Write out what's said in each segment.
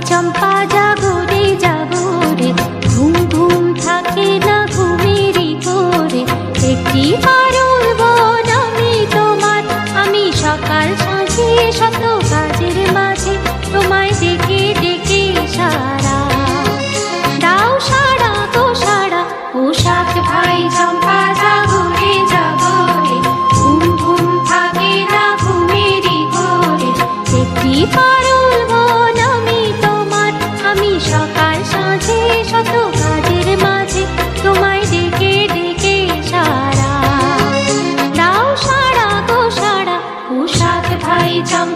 চম্পা যাব রে যাব রে ঘুম ঘুম থাকে না ঘুমেরি করে একটি পারুল বন আমি তোমার, আমি সকাল সাঁঝে শত কাজের মাঝে তোমায়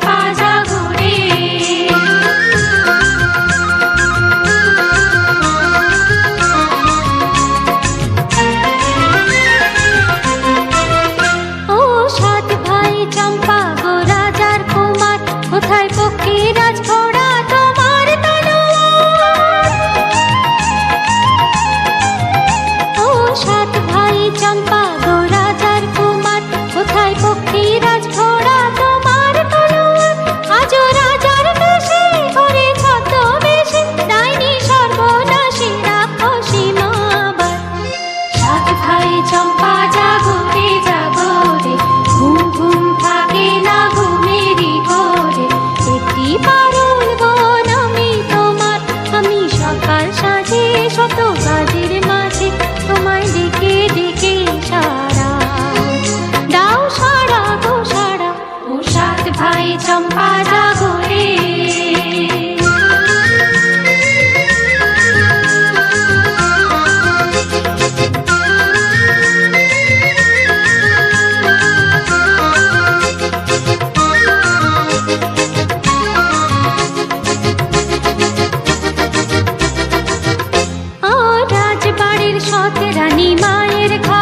Pass. চম্পা জাগরে সতেরানি মায়ের ঘর।